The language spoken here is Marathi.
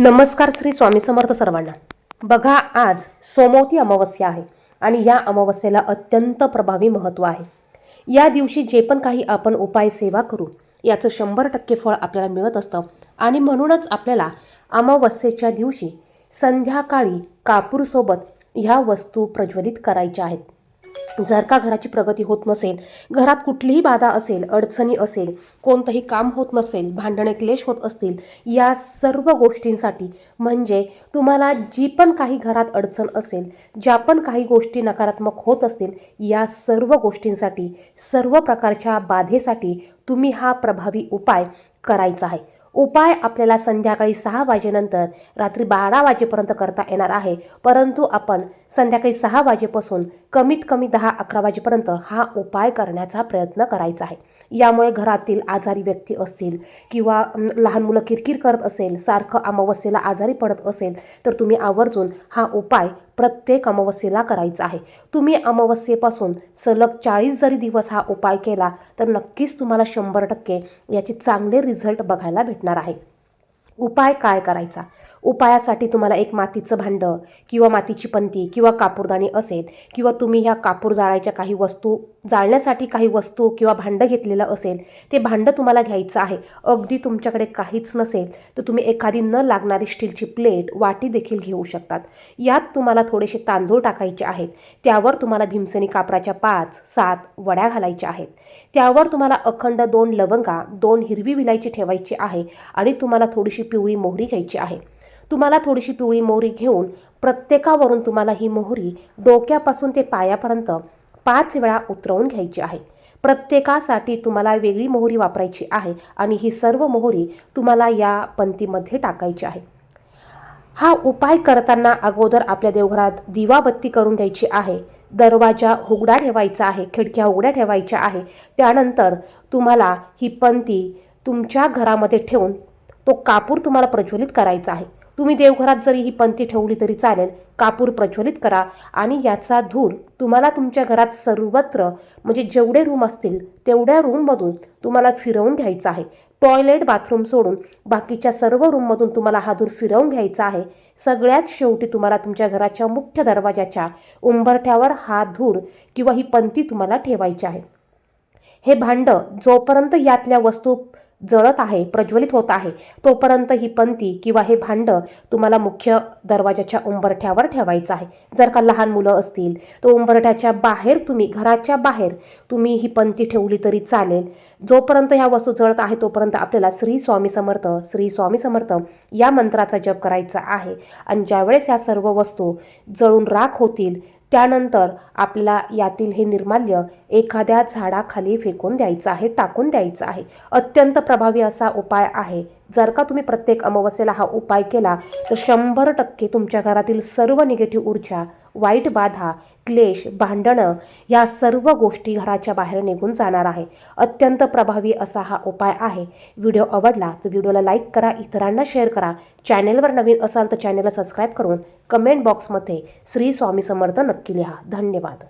नमस्कार श्री स्वामी समर्थ सर्वांना. बघा आज सोमवती अमावस्या आहे आणि या अमावस्येला अत्यंत प्रभावी महत्त्व आहे. या दिवशी जे पण काही आपण उपाय सेवा करू याचं शंभर टक्के फळ आपल्याला मिळत असतं आणि म्हणूनच आपल्याला अमावस्येच्या दिवशी संध्याकाळी कापूरसोबत ह्या वस्तू प्रज्वलित करायच्या आहेत. जर का घराची प्रगती होत नसेल घरात कुठलीही बाधा असेल अडचणी असेल कोणतंही काम होत नसेल भांडणे क्लेश होत असतील या सर्व गोष्टींसाठी म्हणजे तुम्हाला जी पण काही घरात अडचण असेल ज्या पण काही गोष्टी नकारात्मक होत असतील या सर्व गोष्टींसाठी सर्व प्रकारच्या बाधेसाठी तुम्ही हा प्रभावी उपाय करायचा आहे. उपाय आपल्याला संध्याकाळी सहा वाजेनंतर रात्री बारा वाजेपर्यंत करता येणार आहे. परंतु आपण संध्याकाळी सहा वाजेपासून कमीत कमी दहा अकरा वाजेपर्यंत हा उपाय करण्याचा प्रयत्न करायचा आहे. यामुळे घरातील आजारी व्यक्ती असतील किंवा लहान मुलं किरकिर करत असेल सारखं अमावस्येला आजारी पडत असेल तर तुम्ही आवर्जून हा उपाय प्रत्येक अमावस्येला करायचा आहे. तुम्ही अमावस्येपासून सलग चाळीस जरी दिवस हा उपाय केला तर नक्कीच तुम्हाला शंभर टक्के याचे चांगले रिझल्ट बघायला भेटणार आहे. उपाय काय करायचा? उपायासाठी तुम्हाला एक मातीचं भांडं किंवा मातीची पंती किंवा कापूरदाणी असेल किंवा तुम्ही ह्या कापूर जाळायच्या काही वस्तू जाळण्यासाठी काही वस्तू किंवा भांडं घेतलेलं असेल ते भांडं तुम्हाला घ्यायचं आहे. अगदी तुमच्याकडे काहीच नसेल तर तुम्ही एखादी न लागणारी स्टीलची प्लेट वाटी देखील घेऊ शकतात. यात तुम्हाला थोडेसे तांदूळ टाकायचे आहेत. त्यावर तुम्हाला भीमसेनी कापराच्या पाच सात वड्या घालायच्या आहेत. त्यावर तुम्हाला अखंड दोन लवंगा दोन हिरवी विलायची ठेवायची आहे आणि तुम्हाला थोडीशी पिवळी मोहरी घ्यायची आहे. तुम्हाला थोडीशी पिवळी मोहरी घेऊन प्रत्येकावरून तुम्हाला ही मोहरी डोक्यापासून ते पायापर्यंत पाच वेळा उतरवून घ्यायची आहे. प्रत्येकासाठी तुम्हाला वेगळी मोहरी वापरायची आहे आणि ही सर्व मोहरी तुम्हाला या पंक्तीमध्ये टाकायची आहे. हा उपाय करताना अगोदर आपल्या देवघरात दिवाबत्ती करून घ्यायची आहे. दरवाजा उघडा ठेवायचा आहे खिडक्या उघड्या ठेवायच्या आहे. त्यानंतर तुम्हाला ही पंती तुमच्या घरामध्ये ठेवून तो कापूर तुम्हाला प्रज्वलित करायचा आहे. तुम्ही देवघरात जरी ही पंती ठेवली तरी चालेल. कापूर प्रज्वलित करा आणि याचा धूर तुम्हाला तुमच्या घरात सर्वत्र म्हणजे जेवढे रूम असतील तेवढ्या रूममधून तुम्हाला फिरवून घ्यायचा आहे. टॉयलेट बाथरूम सोडून बाकीच्या सर्व रूममधून तुम्हाला हा धूर फिरवून घ्यायचा आहे. सगळ्यात शेवटी तुम्हाला तुमच्या घराच्या मुख्य दरवाजाच्या उंबरठ्यावर हा धूर किंवा ही पंती तुम्हाला ठेवायची आहे. हे भांडं जोपर्यंत यातल्या वस्तू जळत आहे प्रज्वलित होत आहे तोपर्यंत ही पंती किंवा हे भांडं तुम्हाला मुख्य दरवाजाच्या उंबरठ्यावर ठेवायचं आहे. जर का लहान मुलं असतील तर उंबरठ्याच्या बाहेर तुम्ही घराच्या बाहेर तुम्ही ही पंती ठेवली तरी चालेल. जोपर्यंत ह्या वस्तू जळत आहे तोपर्यंत आपल्याला श्री स्वामी समर्थ श्री स्वामी समर्थ या मंत्राचा जप करायचा आहे. आणि ज्यावेळेस ह्या सर्व वस्तू जळून राख होतील त्यानंतर आपल्याला यातील हे निर्माल्य एखाद्या झाडाखाली फेकून द्यायचं आहे टाकून द्यायचं आहे. अत्यंत प्रभावी असा उपाय आहे. जर का तुम्ही प्रत्येक अमावस्येला हा उपाय केला तर शंभर टक्के तुमच्या घरातील सर्व निगेटिव्ह ऊर्जा वाईट बाधा क्लेश भांडणं या सर्व गोष्टी घराच्या बाहेर निघून जाणार आहे. अत्यंत प्रभावी असा हा उपाय आहे. व्हिडिओ आवडला तर व्हिडिओला लाईक करा इतरांना शेअर करा. चॅनेलवर नवीन असाल तर चॅनेलला सबस्क्राईब करून कमेंट बॉक्समध्ये श्री स्वामी समर्थ नक्की लिहा. धन्यवाद.